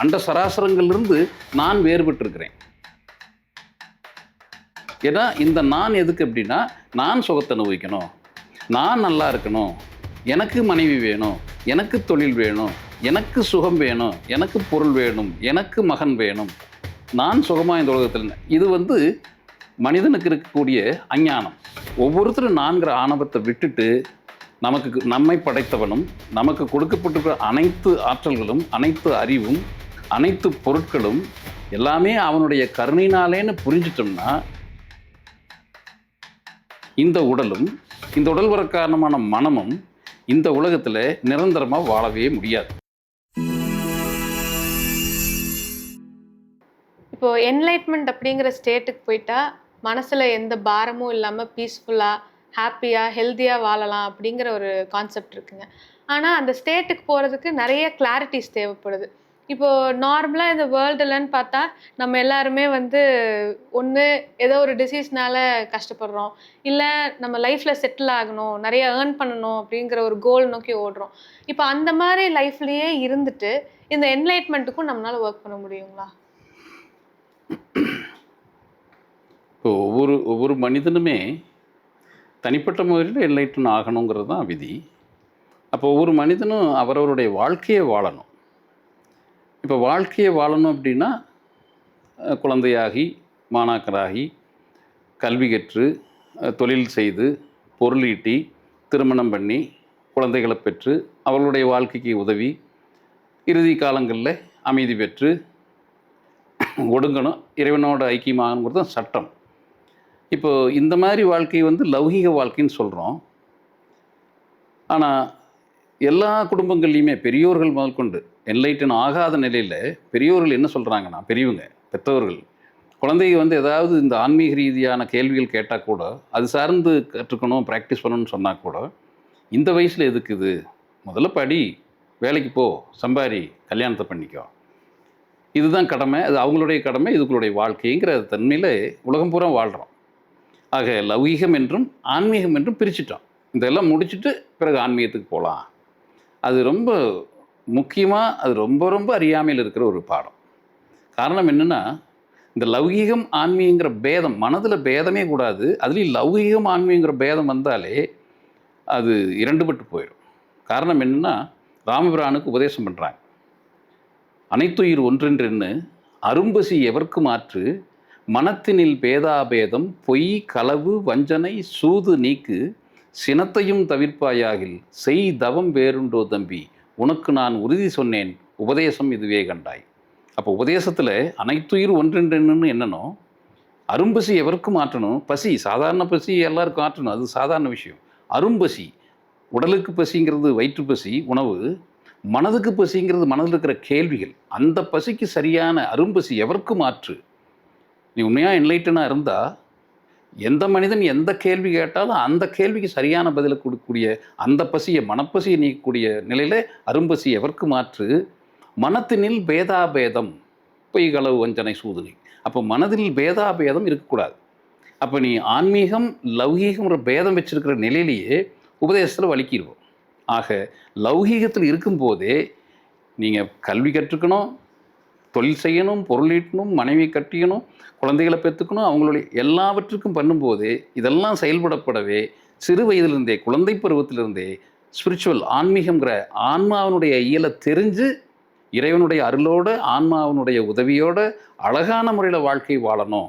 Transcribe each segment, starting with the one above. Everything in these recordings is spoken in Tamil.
அண்ட சராசரங்களிலிருந்து நான் வேறுபட்டிருக்கிறேன். ஏன்னா இந்த நான் எதுக்கு அப்படின்னா நான் சுகத்தை அனுபவிக்கணும். நான் நல்லா இருக்கணும். எனக்கு மனைவி வேணும். எனக்கு தொழில் வேணும். எனக்கு சுகம் வேணும். எனக்கு பொருள் வேணும். எனக்கு மகன் வேணும். நான் சுகமாக இந்த உலகத்தில் இருந்தேன். இது வந்து மனிதனுக்கு இருக்கக்கூடிய அஞ்ஞானம். ஒவ்வொருத்தரும் நான்கிற ஆணவத்தை விட்டுட்டு நமக்கு நம்மை படைத்தவனும் நமக்கு கொடுக்கப்பட்டிருக்கிற அனைத்து ஆற்றல்களும் அனைத்து அறிவும் அனைத்து பொருட்களும் எல்லாமே அவனுடைய கருணையினாலேன்னு புரிஞ்சிட்டோம்னா இந்த உடலும் இந்த உடல் வர காரணமான மனமும் இந்த உலகத்தில் நிரந்தரமாக வாழவே முடியாது. இப்போ என்லைட்மெண்ட் அப்படிங்கிற ஸ்டேட்டுக்கு போயிட்டா மனசில் எந்த பாரமும் இல்லாமல் பீஸ்ஃபுல்லாக ஹாப்பியாக ஹெல்த்தியாக வாழலாம் அப்படிங்கிற ஒரு கான்செப்ட் இருக்குங்க. ஆனால் அந்த ஸ்டேட்டுக்கு போகிறதுக்கு நிறைய கிளாரிட்டிஸ் தேவைப்படுது. இப்போ நார்மலா இந்த வேர்ல்டுலன்னு பார்த்தா நம்ம எல்லாருமே வந்து ஒன்று ஏதோ ஒரு டிசீஸ்னால கஷ்டப்படுறோம். இல்லை நம்ம லைஃப்ல செட்டில் ஆகணும் நிறைய ஏர்ன் பண்ணணும் அப்படிங்கிற ஒரு கோல் நோக்கி ஓடுறோம். இப்போ அந்த மாதிரி லைஃப்லயே இருந்துட்டு இந்த என்லைட்மெண்ட்டுக்கும் நம்மளால ஒர்க் பண்ண முடியுங்களா? இப்போ ஒவ்வொரு ஒவ்வொரு மனிதனுமே தனிப்பட்ட முறையில் என்லைட்டன் ஆகணுங்கிறது தான் விதி. அப்போ ஒவ்வொரு மனிதனும் அவரவருடைய வாழ்க்கையை வாழணும். இப்போ வாழ்க்கையை வாழணும் அப்படின்னா குழந்தையாகி மாணாக்கராகி கல்வி கற்று தொழில் செய்து பொருளீட்டி திருமணம் பண்ணி குழந்தைகளை பெற்று அவர்களுடைய வாழ்க்கைக்கு உதவி இறுதி காலங்களில் அமைதி பெற்று ஒடுங்கணும் இறைவனோட ஐக்கியமாகணுங்கிறது தான் சட்டம். இப்போ இந்த மாதிரி வாழ்க்கை வந்து லௌகிக வாழ்க்கைன்னு சொல்கிறோம் ஆனால் எல்லா குடும்பங்கள்லையுமே பெரியோர்கள் முதற்கொண்டு என்லைட்டன் ஆகாத நிலையில் பெரியோர்கள் என்ன சொல்கிறாங்கன்னா பெரியவங்க பெற்றவர்கள் குழந்தைங்க வந்து ஏதாவது இந்த ஆன்மீக ரீதியான கேள்விகள் கேட்டால் கூட அது சார்ந்து கற்றுக்கணும் ப்ராக்டிஸ் பண்ணணும்னு சொன்னால் கூட இந்த வயசில் எதுக்கு இது? முதல்ல படி வேலைக்கு போ சம்பாரி கல்யாணத்தை பண்ணிக்கோ. இதுதான் கடமை அது அவங்களுடைய கடமை இதுகளுடைய வாழ்க்கைங்கிற தன்மையில் உலகம் பூரா வாழ்கிறோம் ஆக லௌகீகம் என்றும் ஆன்மீகம் என்றும் பிரிச்சிட்டோம். இதெல்லாம் முடிச்சுட்டு பிறகு ஆன்மீகத்துக்கு போகலாம் அது ரொம்ப முக்கியமாக அது ரொம்ப ரொம்ப அறியாமையில் இருக்கிற ஒரு பாடம். காரணம் என்னென்னா இந்த லௌகீகம் ஆன்மீகங்கிற பேதம் மனதில் பேதமே கூடாது. அதுலேயும் லௌகீகம் ஆன்மீகங்கிற பேதம் வந்தாலே அது இரண்டுபட்டு போயிடும் காரணம் என்னென்னா ராமபிரானுக்கு உபதேசம் பண்ணுறாங்க அனைத்துயிர் ஒன்றென்றென்னு அரும்பசி எவர்க்கு மாற்று மனத்தினில் பேதாபேதம் பொய் களவு வஞ்சனை சூது நீக்கு சினத்தையும் தவிர்ப்பாயாகில் செய் தவம் வேறுண்டோ தம்பி உனக்கு நான் உறுதி சொன்னேன் உபதேசம் இதுவே கண்டாய். அப்போ உபதேசத்தில் அனைத்துயிர் ஒன்றென்றென்னு என்னன்னோ அரும்பசி எவருக்கும் மாற்றணும் பசி சாதாரண பசி எல்லாருக்கும் ஆற்றணும் அது சாதாரண விஷயம். அரும்பசி உடலுக்கு பசிங்கிறது வயிற்று பசி உணவு. மனதுக்கு பசிங்கிறது மனதில் இருக்கிற கேள்விகள். அந்த பசிக்கு சரியான அரும்பசி எவருக்கும் மாற்று நீ உண்மையாக என்லைட்டனாக இருந்தால் எந்த மனிதன் எந்த கேள்வி கேட்டாலும் அந்த கேள்விக்கு சரியான பதிலை கொடுக்கக்கூடிய அந்த பசியை மனப்பசியை நீக்கக்கூடிய நிலையில் அரும்பசி எவருக்கு மாற்று? மனத்தினில் பேதாபேதம். பொய்களவு வஞ்சனை சூதுனை. அப்போ மனதில் பேதாபேதம் இருக்கக்கூடாது. அப்போ நீ ஆன்மீகம் லௌகீகம்ன்ற பேதம் வச்சிருக்கிற நிலையிலேயே உபதேசத்தில் வலிக்கிடுவோம் ஆக லௌகீகத்தில் இருக்கும்போதே நீங்கள் கல்வி கற்றுக்கணும் தொழில் செய்யணும் பொருளீட்டணும் மனைவி கட்டிக்கணும் குழந்தைகளை பெற்றுக்கணும் அவங்களுடைய எல்லாவற்றுக்கும் பண்ணும்போது இதெல்லாம் செயல்படப்படவே சிறு வயதிலிருந்தே குழந்தை பருவத்திலிருந்தே ஸ்பிரிச்சுவல் ஆன்மீகங்கிற ஆன்மாவினுடைய இயலை தெரிஞ்சு இறைவனுடைய அருளோட ஆன்மாவினுடைய உதவியோட அழகான முறையில் வாழ்க்கை வாழணும்.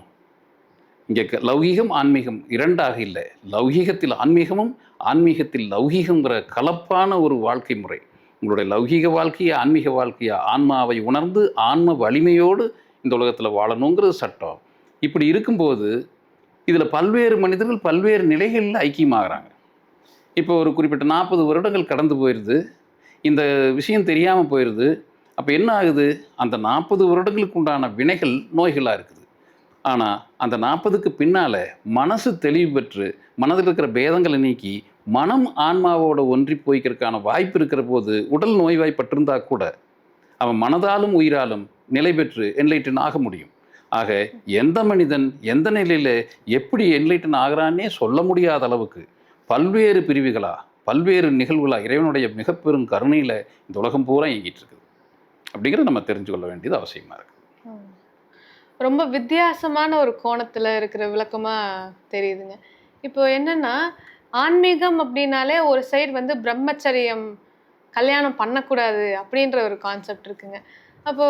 இங்கே க- லௌகீகம் ஆன்மீகம் இரண்டாக இல்லை. லௌகீகத்தில் ஆன்மீகமும் ஆன்மீகத்தில் லௌகீகங்கிற கலப்பான ஒரு வாழ்க்கை முறை. உங்களுடைய லௌகீக வாழ்க்கையை ஆன்மீக வாழ்க்கையை ஆன்மாவை உணர்ந்து ஆன்ம வலிமையோடு இந்த உலகத்தில் வாழணுங்கிறது சட்டம். இப்படி இருக்கும்போது இதில் பல்வேறு மனிதர்கள் பல்வேறு நிலைகளில் ஐக்கியமாகறாங்க. இப்போ ஒரு குறிப்பிட்ட நாற்பது வருடங்கள் கடந்து போயிடுது இந்த விஷயம் தெரியாமல் போயிடுது அப்போ என்ன ஆகுது? அந்த நாற்பது வருடங்களுக்கு உண்டான வினைகள் நோய்களாக இருக்குது. ஆனால் அந்த நாற்பதுக்கு பின்னால் மனசு தெளிவு பெற்று மனதில் இருக்கிற பேதங்களை நீக்கி மனம் ஆன்மாவோட ஒன்றி போய்க்கிறதுக்கான வாய்ப்பு இருக்கிற போது உடல் நோய்வாய்ப்பட்டிருந்தா கூட அவன் மனதாலும் உயிராலும் நிலை பெற்று என்லைட்டன் ஆக முடியும். ஆக எந்த மனிதன் எந்த நிலையில் எப்படி என்லைட்டன் ஆகிறான்னே சொல்ல முடியாத அளவுக்கு பல்வேறு பிரிவுகளா பல்வேறு நிகழ்வுகளாக இறைவனுடைய மிக பெரும் கருணையில் இந்த உலகம் பூரா இயங்கிட்டு இருக்குது அப்படிங்கிறத நம்ம தெரிஞ்சு கொள்ள வேண்டியது அவசியமாக இருக்குது ரொம்ப வித்தியாசமான ஒரு கோணத்தில் இருக்கிற விளக்கமாக தெரியுதுங்க. இப்போ என்னென்னா ஆன்மீகம் அப்படின்னாலே ஒரு சைடு வந்து பிரம்மச்சரியம் கல்யாணம் பண்ணக்கூடாது அப்படின்ற ஒரு கான்செப்ட் இருக்குங்க. அப்போ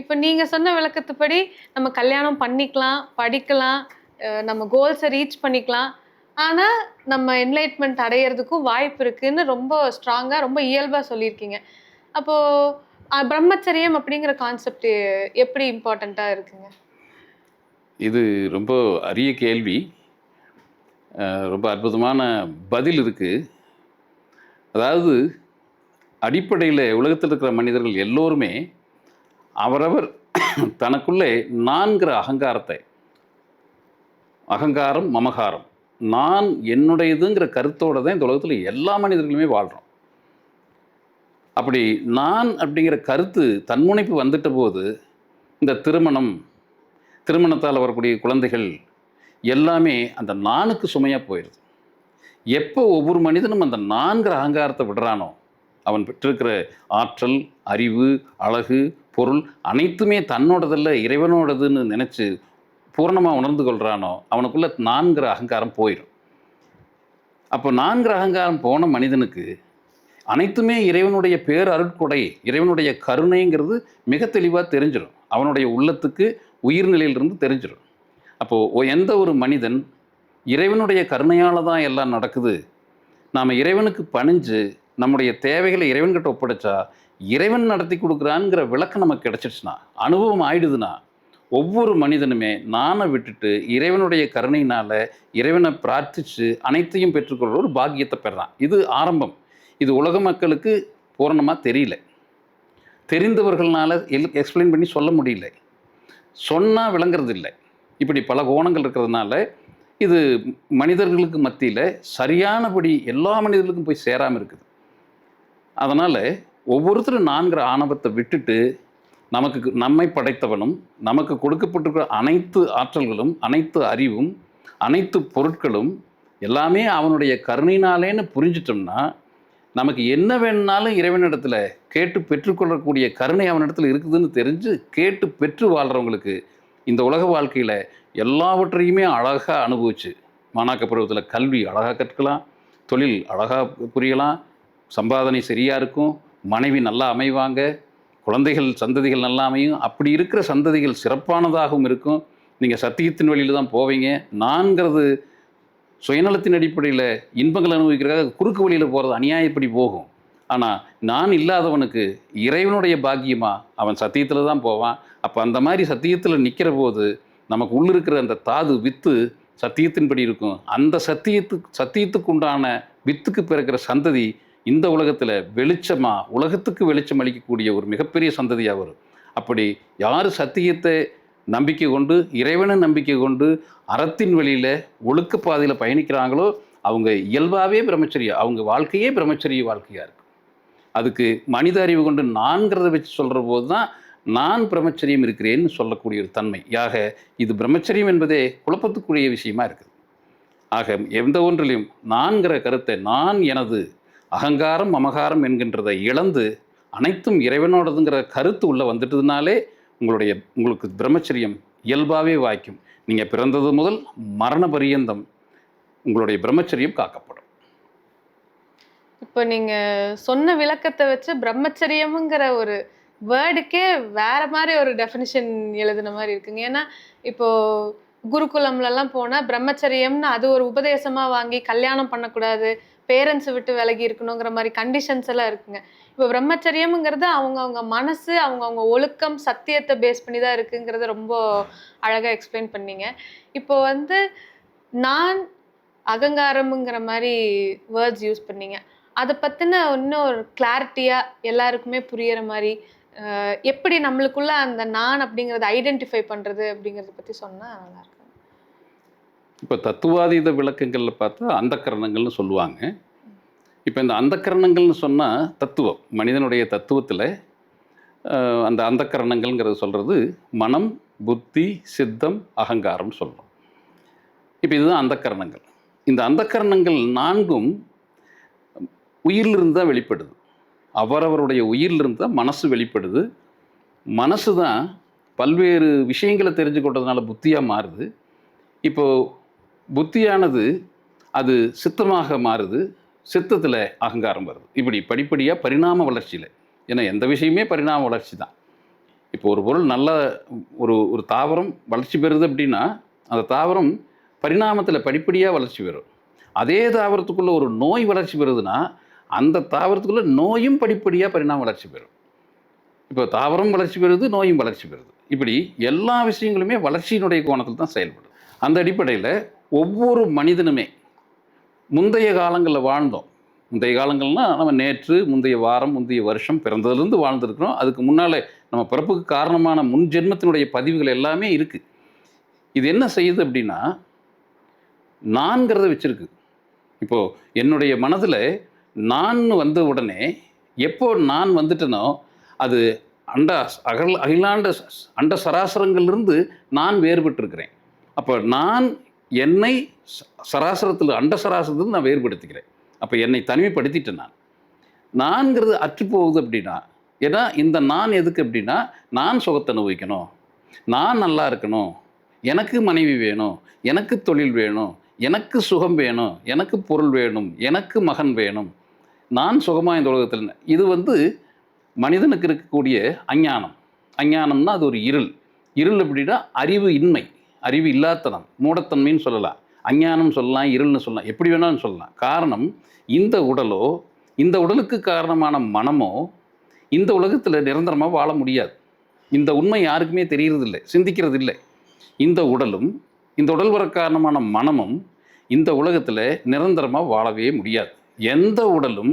இப்போ நீங்கள் சொன்ன விளக்கத்துப்படி நம்ம கல்யாணம் பண்ணிக்கலாம் படிக்கலாம் நம்ம கோல்ஸை ரீச் பண்ணிக்கலாம். ஆனால் நம்ம என்லைட்மெண்ட் அடையிறதுக்கும் வாய்ப்பு இருக்குன்னு ரொம்ப ஸ்ட்ராங்காக ரொம்ப இயல்பாக சொல்லியிருக்கீங்க. அப்போது பிரம்மச்சரியம் அப்படிங்கிற கான்செப்ட் எப்படி இம்பார்ட்டண்ட்டாக இருக்குங்க? இது ரொம்ப அரிய கேள்வி. ரொம்ப அற்புதமான பதில் இருக்குது அதாவது அடிப்படையில் உலகத்தில் இருக்கிற மனிதர்கள் எல்லோருமே அவரவர் தனக்குள்ளே நான்கிற அகங்காரத்தை அகங்காரம் மமகாரம். நான் என்னுடையதுங்கிற கருத்தோடு தான் இந்த உலகத்தில் எல்லா மனிதர்களுமே வாழ்கிறோம் அப்படி நான் அப்படிங்கிற கருத்து தன்முனைப்பு வந்துட்ட போது இந்த திருமணம் திருமணத்தால் வரக்கூடிய குழந்தைகள் எல்லாமே அந்த நானுக்கு சுமையாக போயிடுது எப்போ ஒவ்வொரு மனிதனும் அந்த நான்கிற அகங்காரத்தை விடுறானோ அவன் பெற்றிருக்கிற ஆற்றல் அறிவு அழகு பொருள் அனைத்துமே தன்னோடதல்ல இறைவனோடதுன்னு நினச்சி பூரணமாக உணர்ந்து கொள்கிறானோ அவனுக்குள்ளே நான்கிற அகங்காரம் போயிடும் அப்போ நான்கிற அகங்காரம் போன மனிதனுக்கு அனைத்துமே இறைவனுடைய பேர் அருட்கொடை இறைவனுடைய கருணைங்கிறது மிக தெளிவாக தெரிஞ்சிடும் அவனுடைய உள்ளத்துக்கு உயிர்நிலையிலிருந்து தெரிஞ்சிடும் அப்போது எந்த ஒரு மனிதன் இறைவனுடைய கருணையால் தான் எல்லாம் நடக்குது நாம் இறைவனுக்கு பணிஞ்சு நம்முடைய தேவைகளை இறைவன்கிட்ட ஒப்படைச்சா இறைவன் நடத்தி கொடுக்குறான்ங்கிற விளக்கம் நமக்கு கிடச்சிடுச்சுன்னா அனுபவம் ஆயிடுதுன்னா ஒவ்வொரு மனிதனுமே நானை விட்டுட்டு இறைவனுடைய கருணையினால் இறைவனை பிரார்த்திச்சு அனைத்தையும் பெற்றுக்கொள்கிற ஒரு பாக்கியத்தை பெறான் இது ஆரம்பம். இது உலக மக்களுக்கு பூரணமாக தெரியல. தெரிந்தவர்களால் எல் எக்ஸ்பிளைன் பண்ணி சொல்ல முடியல. சொன்னால் விளங்குறது இல்லை இப்படி பல கோணங்கள் இருக்கிறதுனால இது மனிதர்களுக்கு மத்தியில் சரியானபடி எல்லா மனிதர்களுக்கும் போய் சேராமல் இருக்குது. அதனால் ஒவ்வொருத்தரும் நான்கிற ஆணவத்தை விட்டுட்டு நமக்கு நம்மை படைத்தவனும் நமக்கு கொடுக்கப்பட்டிருக்கிற அனைத்து ஆற்றல்களும் அனைத்து அறிவும் அனைத்து பொருட்களும் எல்லாமே அவனுடைய கருணையினாலேன்னு புரிஞ்சிட்டோம்னா நமக்கு என்ன வேணும்னாலும் இறைவனிடத்தில் கேட்டு பெற்றுக்கொள்ளக்கூடிய கருணை அவனிடத்தில் இருக்குதுன்னு தெரிஞ்சு கேட்டு பெற்று வாழ்கிறவங்களுக்கு இந்த உலக வாழ்க்கையில் எல்லாவற்றையுமே அழகாக அனுபவிச்சு மாணாக்க பருவத்தில் கல்வி அழகாக கற்கலாம் தொழில் அழகாக புரியலாம் சம்பாதனை சரியாக இருக்கும் மனைவி நல்லா அமைவாங்க குழந்தைகள் சந்ததிகள் நல்லா அமையும் அப்படி இருக்கிற சந்ததிகள் சிறப்பானதாகவும் இருக்கும். நீங்கள் சத்தியத்தின் வழியில் தான் போவீங்க. நான்கிறது சுயநலத்தின் அடிப்படையில் இன்பங்கள் அனுபவிக்கிறதுக்காக குறுக்கு வழியில் போகிறது அநியாயப்படி போகும். ஆனால் நான் இல்லாதவனுக்கு இறைவனுடைய பாக்கியமா? அவன் சத்தியத்தில் தான் போவான். அப்போ அந்த மாதிரி சத்தியத்தில் நிற்கிற போது நமக்கு உள்ளிருக்கிற அந்த தாது வித்து சத்தியத்தின்படி இருக்கும். அந்த சத்தியத்துக்கு சத்தியத்துக்கு உண்டான வித்துக்கு பிறக்கிற சந்ததி இந்த உலகத்தில் வெளிச்சமாக உலகத்துக்கு வெளிச்சம் அளிக்கக்கூடிய ஒரு மிகப்பெரிய சந்ததியாக வரும். அப்படி யார் சத்தியத்தை நம்பிக்கை கொண்டு இறைவனை நம்பிக்கை கொண்டு அறத்தின் வழியில் ஒழுக்க பாதையில் பயணிக்கிறாங்களோ அவங்க இயல்பாகவே பிரம்மச்சரியா அவங்க வாழ்க்கையே பிரம்மச்சரிய வாழ்க்கையாக இருக்கும் அதுக்கு மனித அறிவு கொண்டு நான்கிறத வச்சு சொல்கிற போது தான் நான் பிரம்மச்சரியம் இருக்கிறேன்னு சொல்லக்கூடிய ஒரு தன்மை. யாக இது பிரம்மச்சரியம் என்பதே குழப்பத்துக்குரிய விஷயமா இருக்குது. ஆக எந்த ஒன்றிலையும் நான்கிற கருத்தை நான் எனது அகங்காரம் மமகாரம் என்கின்றதை இழந்து அனைத்தும் இறைவனோடதுங்கிற கருத்து உள்ளே வந்துட்டதுனாலே உங்களுடைய உங்களுக்கு பிரம்மச்சரியம் இயல்பாகவே வாய்க்கும். நீங்கள் பிறந்தது முதல் மரண பரியந்தம் உங்களுடைய பிரம்மச்சரியம் காக்கப்படும். இப்போ நீங்கள் சொன்ன விளக்கத்தை வச்சு பிரம்மச்சரியம்ங்கிற ஒரு வேர்டுக்கே வேற மாதிரி ஒரு டெஃபினிஷன் எழுதுன மாதிரி இருக்குங்க. ஏன்னா இப்போ குருகுலம்லலாம் போனால் பிரம்மச்சரியம்னு அது ஒரு உபதேசமாக வாங்கி கல்யாணம் பண்ணக்கூடாது பேரண்ட்ஸை விட்டு விலகி இருக்கணுங்கிற மாதிரி கண்டிஷன்ஸ் எல்லாம் இருக்குங்க. இப்போ பிரம்மச்சரியம்ங்கிறது அவங்கவுங்க மனசு அவங்கவுங்க ஒழுக்கம் சத்தியத்தை பேஸ் பண்ணி தான் இருக்குங்கிறத ரொம்ப அழகாக எக்ஸ்பிளைன் பண்ணீங்க. இப்போ வந்து நான் அகங்காரம்ங்கிற மாதிரி வேர்ட்ஸ் யூஸ் பண்ணீங்க. அதை பற்றின இன்னும் ஒரு கிளாரிட்டியாக எல்லாருக்குமே புரியற மாதிரி எப்படி நம்மளுக்குள்ள அந்த நான் அப்படிங்கிறத ஐடென்டிஃபை பண்ணுறது அப்படிங்கிறத பற்றி சொன்னால் நல்லாயிருக்கும் இப்போ தத்துவாதீத விளக்கங்களில் பார்த்தா அந்தக்கரணங்கள்னு சொல்லுவாங்க. இப்போ இந்த அந்தக்கரணங்கள்னு சொன்னால் தத்துவம். மனிதனுடைய தத்துவத்தில் அந்த அந்தக்கரணங்கள்ங்கிறது சொல்கிறது மனம் புத்தி சித்தம் அகங்காரம் சொல்கிறோம் இப்போ இதுதான் அந்தக்கரணங்கள். இந்த அந்தக்கரணங்கள் நான்கும் உயிரிலிருந்து தான் வெளிப்படுது. அவரவருடைய உயிரிலிருந்து தான் மனசு வெளிப்படுது. மனசு தான் பல்வேறு விஷயங்களை தெரிஞ்சு கொண்டதுனால புத்தியாக மாறுது. இப்போது புத்தியானது அது சித்தமாக மாறுது. சித்தத்தில் அகங்காரம் வருது. இப்படி படிப்படியாக பரிணாம வளர்ச்சியில். ஏன்னா எந்த விஷயமே பரிணாம வளர்ச்சி தான். இப்போ ஒரு பொருள் நல்ல ஒரு ஒரு தாவரம் வளர்ச்சி பெறுது அப்படின்னா அந்த தாவரம் பரிணாமத்தில் படிப்படியாக வளர்ச்சி பெறும். அதே தாவரத்துக்குள்ளே ஒரு நோய் வளர்ச்சி பெறுதுன்னா அந்த தாவரத்துக்குள்ளே நோயும் படிப்படியாக பரிணாம வளர்ச்சி பெறும். இப்போ தாவரம் வளர்ச்சி பெறுது நோயும் வளர்ச்சி பெறுது. இப்படி எல்லா விஷயங்களுமே வளர்ச்சியினுடைய கோணத்தில் தான் செயல்படும் அந்த அடிப்படையில் ஒவ்வொரு மனிதனுமே முந்தைய காலங்களில் வாழ்ந்தோம். முந்தைய காலங்கள்னா நம்ம நேற்று முந்தைய வாரம் முந்தைய வருஷம் பிறந்ததுலேருந்து வாழ்ந்துருக்கிறோம். அதுக்கு முன்னால் நம்ம பிறப்புக்கு காரணமான முன் ஜென்மத்தினுடைய பதிவுகள் எல்லாமே இருக்குது இது என்ன செய்யுது அப்படின்னா நான்கிறத வச்சுருக்கு. இப்போது என்னுடைய மனதில் நான் வந்த உடனே எப்போ நான் வந்துட்டேனோ அது அண்ட அகல் அகிலாண்ட அண்ட சராசரங்களிலிருந்து நான் வேறுபட்டிருக்கிறேன். அப்போ நான் என்னை ச- சராசரத்தில் அண்ட சராசரத்தில் நான் வேறுபடுத்திக்கிறேன் அப்போ என்னை தனிமைப்படுத்திட்டேன் நான். நான்கிறது அற்று போகுது அப்படின்னா ஏன்னா இந்த நான் எதுக்கு அப்படின்னா நான் சுகத்தை அனுபவிக்கணும். நான் நல்லா இருக்கணும். எனக்கு மனைவி வேணும். எனக்கு தொழில் வேணும். எனக்கு சுகம் வேணும். எனக்கு பொருள் வேணும். எனக்கு மகன் வேணும். நான் சுகமாக இந்த உலகத்தில் இது வந்து மனிதனுக்கு இருக்கக்கூடிய அஞ்ஞானம். அஞ்ஞானம்னா அது ஒரு இருள். இருள் அப்படின்னா அறிவு இன்மை. அறிவு இல்லாதனம் மூடத்தன்மைன்னு சொல்லலாம். அஞ்ஞானம் சொல்லலாம் இருள்னு சொல்லலாம். எப்படி வேணாலும் சொல்லலாம். காரணம் இந்த உடலோ இந்த உடலுக்கு காரணமான மனமோ இந்த உலகத்தில் நிரந்தரமாக வாழ முடியாது. இந்த உண்மை யாருக்குமே தெரியறதில்லை சிந்திக்கிறது இல்லை இந்த உடலும் இந்த உடல் வர காரணமான மனமும் இந்த உலகத்தில் நிரந்தரமாக வாழவே முடியாது. எந்த உடலும்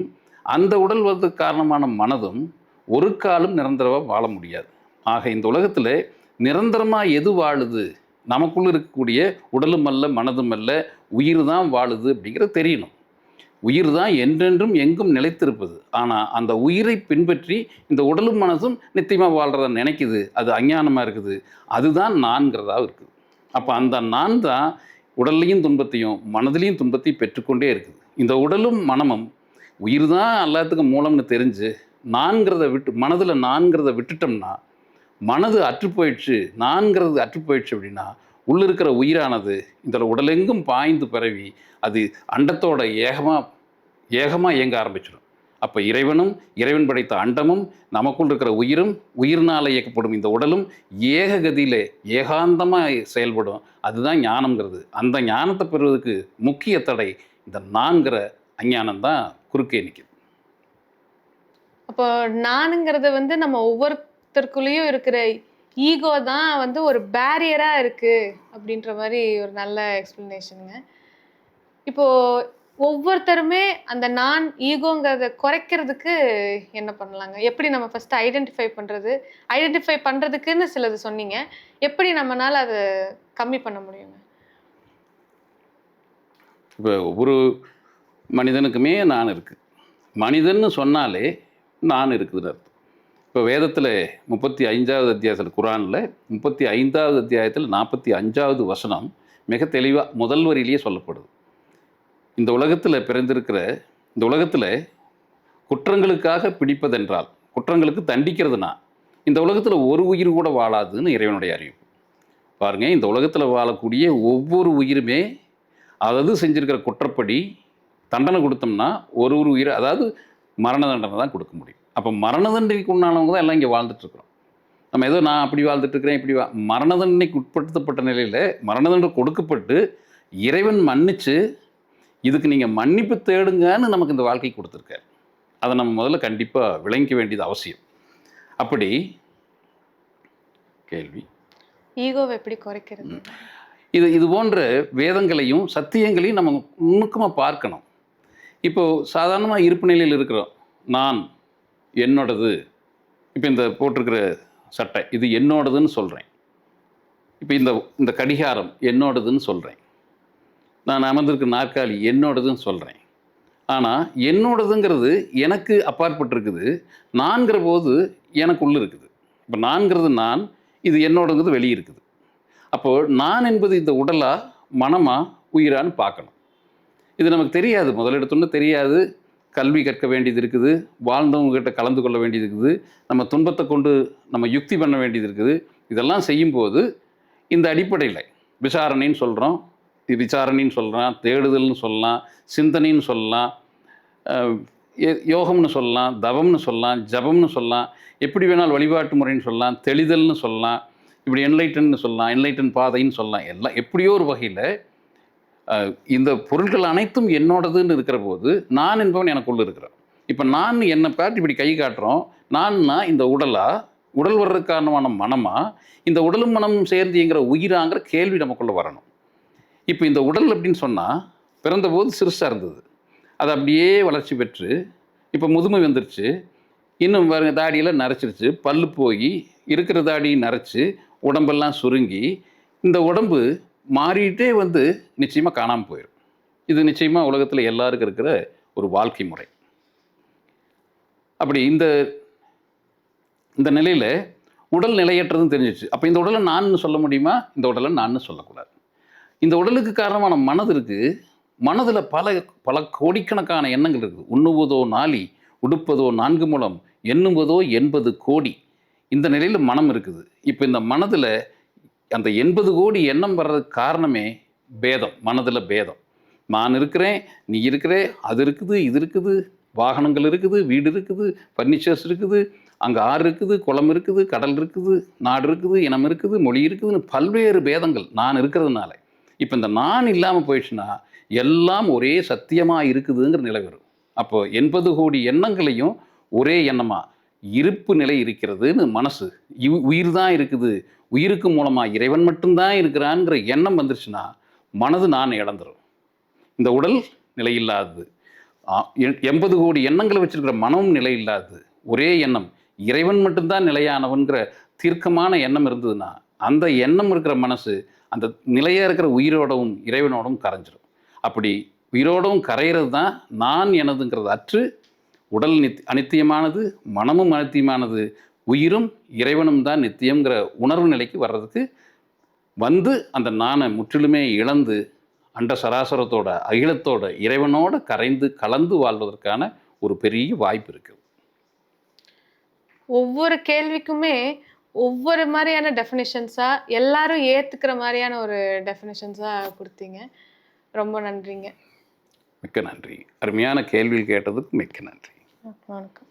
அந்த உடல் வர்றதுக்கு காரணமான மனதும் ஒரு காலம் நிரந்தரமாக வாழ முடியாது. ஆக இந்த உலகத்தில் நிரந்தரமாக எது வாழுது? நமக்குள்ளே இருக்கக்கூடிய உடலும் அல்ல மனதும் அல்ல உயிர் தான் வாழுது அப்படிங்கிறது தெரியணும். உயிர் தான் என்றென்றும் எங்கும் நிலைத்திருப்பது. ஆனால் அந்த உயிரை பின்பற்றி இந்த உடலும் மனதும் நித்தியமாக வாழ்கிறத நினைக்குது. அது அஞ்ஞானமாக இருக்குது. அதுதான் நான்கிறதாக இருக்குது. அப்போ அந்த நான் தான் உடல்லையும் துன்பத்தையும் மனதிலையும் துன்பத்தையும் பெற்றுக்கொண்டே இருக்குது. இந்த உடலும் மனமும் உயிர் தான் எல்லாத்துக்கும் மூலம்னு தெரிஞ்சு நான்கிறத விட்டு மனதில் நான்கிறத விட்டுட்டோம்னா மனது அற்று போயிடுச்சு நான்கிறது அற்று போயிடுச்சு அப்படின்னா உள்ளே இருக்கிற உயிரானது இந்த உடலெங்கும் பாய்ந்து பரவி அது அண்டத்தோட ஏகமாக ஏகமாக இயங்க ஆரம்பிச்சிடும். அப்போ இறைவனும் இறைவன் படைத்த அண்டமும் நமக்குள் இருக்கிற உயிரும் உயிர்னால் இயக்கப்படும் இந்த உடலும் ஏககதியில் ஏகாந்தமாக செயல்படும். அதுதான் ஞானம்ங்கிறது. அந்த ஞானத்தை பெறுவதற்கு முக்கிய தடை இந்த நான்கிற அஞ்ஞானம் தான் குறுக்கே நிற்குது அப்போ நானுங்கிறது வந்து நம்ம ஒவ்வொருத்தருக்குள்ளேயும் இருக்கிற ஈகோ தான் வந்து ஒரு பேரியரா இருக்கு அப்படின்ற மாதிரி ஒரு நல்ல எக்ஸ்பிளனேஷனுங்க இப்போ ஒவ்வொருத்தருமே அந்த நான் ஈகோங்கிறத குறைக்கிறதுக்கு என்ன பண்ணலாங்க? எப்படி நம்ம ஃபர்ஸ்ட் ஐடென்டிஃபை பண்றது? ஐடென்டிஃபை பண்றதுக்குன்னு சிலது சொன்னீங்க. எப்படி நம்மனால அதை கம்மி பண்ண முடியுங்க? இப்போ ஒவ்வொரு மனிதனுக்குமே நான் இருக்குது மனிதன்னு சொன்னாலே நான் இருக்குதுன்னு அர்த்தம். இப்போ வேதத்தில் முப்பத்தி ஐந்தாவது அத்தியாயத்தில் குரானில் முப்பத்தி ஐந்தாவது அத்தியாயத்தில் நாற்பத்தி அஞ்சாவது வசனம் மிக தெளிவாக முதல் வரியிலேயே சொல்லப்படுது. இந்த உலகத்தில் பிறந்திருக்கிற இந்த உலகத்தில் குற்றங்களுக்காக பிடிப்பதென்றால் குற்றங்களுக்கு தண்டிக்கிறதுனா இந்த உலகத்தில் ஒரு உயிர் கூட வாழாதுன்னு இறைவனுடைய அறிவிப்பு. பாருங்கள் இந்த உலகத்தில் வாழக்கூடிய ஒவ்வொரு உயிருமே அதாவது செஞ்சிருக்கிற குற்றப்படி தண்டனை கொடுத்தோம்னா ஒரு ஒரு உயிர் அதாவது மரண தண்டனை தான் கொடுக்க முடியும். அப்போ மரண தண்டனைக்கு உண்டானவங்க தான் எல்லாம் இங்கே வாழ்ந்துட்டுருக்குறோம். நம்ம ஏதோ நான் அப்படி வாழ்ந்துட்டு இருக்கிறேன் இப்படி வா மரண தண்டனைக்கு உட்படுத்தப்பட்ட நிலையில் மரண தண்டனை கொடுக்கப்பட்டு இறைவன் மன்னிச்சு இதுக்கு நீங்கள் மன்னிப்பு தேடுங்கன்னு நமக்கு இந்த வாழ்க்கை கொடுத்துருக்காரு. அதை நம்ம முதல்ல கண்டிப்பாக விளங்கிக்க வேண்டியது அவசியம். அப்படி கேள்வி? ஈகோவை எப்படி குறைக்கிறது? இது இது போன்ற வேதங்களையும் சத்தியங்களையும் நம்ம நுணுக்கமாக பார்க்கணும். இப்போது சாதாரணமாக இருப்பு நிலையில் இருக்கிறோம். நான் என்னோடது. இப்போ இந்த போட்டிருக்கிற சட்டை இது என்னோடதுன்னு சொல்கிறேன் இப்போ இந்த இந்த கடிகாரம் என்னோடதுன்னு சொல்கிறேன் நான் அமர்ந்திருக்க நாற்காலி என்னோடதுன்னு சொல்கிறேன் ஆனால் என்னோடதுங்கிறது எனக்கு அப்பாற்பட்டிருக்குது. நான்கிற போது எனக்குள்ளே இருக்குது. இப்போ நான்கிறது நான் இது என்னோடங்கிறது வெளியே இருக்குது. அப்போது நான் என்பது இந்த உடலா மனமா உயிரான்னு பார்க்கணும். இது நமக்கு தெரியாது. முதல் தெரியாது. கல்வி கற்க வேண்டியது இருக்குது. வாழ்ந்தவங்ககிட்ட கலந்து கொள்ள வேண்டியது இருக்குது. நம்ம துன்பத்தை கொண்டு நம்ம யுக்தி பண்ண வேண்டியது இருக்குது. இதெல்லாம் செய்யும்போது இந்த அடிப்படையில் விசாரணைன்னு சொல்கிறோம் விசாரணைன்னு சொல்கிறான் தேடுதல்னு சொல்லலாம் சிந்தனைன்னு சொல்லலாம் யோ- யோகம்னு சொல்லலாம் தவம்னு சொல்லலாம் ஜபம்னு சொல்லலாம் எப்படி வேணாலும் வழிபாட்டு முறைன்னு சொல்லலாம் தெளிதல்னு சொல்லலாம் இப்படி என்லைட்டன்னு சொல்லலாம் என்லைட்டன் பாதைன்னு சொல்லலாம். எல்லாம் எப்படியோ ஒரு வகையில் இந்த பொருட்கள் அனைத்தும் என்னோடதுன்னு இருக்கிற போது நான் என்பவன் எனக்குள்ளே இருக்கிறேன். இப்போ நான் என்னை பார்த்து இப்படி கை காட்டுறோம். நான்னா இந்த உடலா? உடல் வர்றதுக்கு காரணமான மனமா? இந்த உடலும் மனமும் சேர்ந்து உயிராங்கிற கேள்வி நமக்குள்ள வரணும். இப்போ இந்த உடல் அப்படின்னு சொன்னால் பிறந்தபோது சிறுசாக இருந்தது. அது அப்படியே வளர்ச்சி பெற்று இப்போ முதுமை வந்துருச்சு. இன்னும் வர தாடியெல்லாம் நரைச்சிருச்சு. பல்லு போய் இருக்கிற தாடி நரைச்சி உடம்பெல்லாம் சுருங்கி இந்த உடம்பு மாறிட்டே வந்து நிச்சயமாக காணாமல் போயிடும் இது நிச்சயமாக உலகத்தில் எல்லாருக்கும் இருக்கிற ஒரு வாழ்க்கை முறை. அப்படி இந்த இந்த நிலையில் உடல் நிலையற்றதுன்னு தெரிஞ்சிச்சு அப்போ இந்த உடலை நான் சொல்ல முடியுமா? இந்த உடலை நான் சொல்லக்கூடாது. இந்த உடலுக்கு காரணமான மனது இருக்குது மனதில் பல பல கோடிக்கணக்கான எண்ணங்கள் இருக்குது உண்ணுவதோ நாளி உடுப்பதோ நான்கு மூலம் எண்ணுவதோ எண்பது கோடி. இந்த நிலையில் மனம் இருக்குது. இப்போ இந்த மனதில் அந்த எண்பது கோடி எண்ணம் வர்றதுக்கு காரணமே பேதம் மனதில் பேதம். நான் இருக்கிறேன் நீ இருக்கிறே அது இருக்குது இது இருக்குது வாகனங்கள் இருக்குது வீடு இருக்குது ஃபர்னிச்சர்ஸ் இருக்குது அங்கே ஆறு இருக்குது குளம் இருக்குது கடல் இருக்குது நாடு இருக்குது இனம் இருக்குது மொழி இருக்குதுன்னு பல்வேறு பேதங்கள் நான் இருக்கிறதுனால. இப்போ இந்த நான் இல்லாமல் போயிடுச்சுன்னா எல்லாம் ஒரே சத்தியமாக இருக்குதுங்கிற நிலை வரும். அப்போது எண்பது கோடி எண்ணங்களையும் ஒரே எண்ணமாக இருப்பு நிலை இருக்கிறதுன்னு மனசு. இவ் உயிர் தான் இருக்குது. உயிருக்கு மூலமாக இறைவன் மட்டும்தான் இருக்கிறான்ங்கிற எண்ணம் வந்துருச்சுன்னா மனது நான் இழந்துடும் இந்த உடல் நிலையில்லாதது எண்பது கோடி எண்ணங்களை வச்சிருக்கிற மனமும் நிலையில்லாதது ஒரே எண்ணம் இறைவன் மட்டும்தான் நிலையானவன்கிற தீர்க்கமான எண்ணம் இருந்ததுன்னா அந்த எண்ணம் இருக்கிற மனசு அந்த நிலையாக இருக்கிற உயிரோடவும் இறைவனோடவும் கரைஞ்சிடும் அப்படி உயிரோடவும் கரையிறது தான் நான் எனதுங்கிறது அற்று உடல் நித் அனித்தியமானது மனமும் அனித்தியமானது உயிரும் இறைவனும் தான் நித்தியம்ங்கிற உணர்வு நிலைக்கு வர்றதுக்கு வந்து அந்த நானை முற்றிலுமே இழந்து அண்ட சராசரத்தோட அகிலத்தோட இறைவனோட கரைந்து கலந்து வாழ்வதற்கான ஒரு பெரிய வாய்ப்பு இருக்குது ஒவ்வொரு கேள்விக்குமே ஒவ்வொரு மாதிரியான டெஃபினிஷன்ஸா எல்லாரும் ஏத்துக்கிற மாதிரியான ஒரு டெஃபினிஷன்ஸா கொடுத்தீங்க. ரொம்ப நன்றிங்க. மிக்க நன்றி. அருமையான கேள்விகள் கேட்டதுக்கு மிக்க நன்றி. வணக்கம்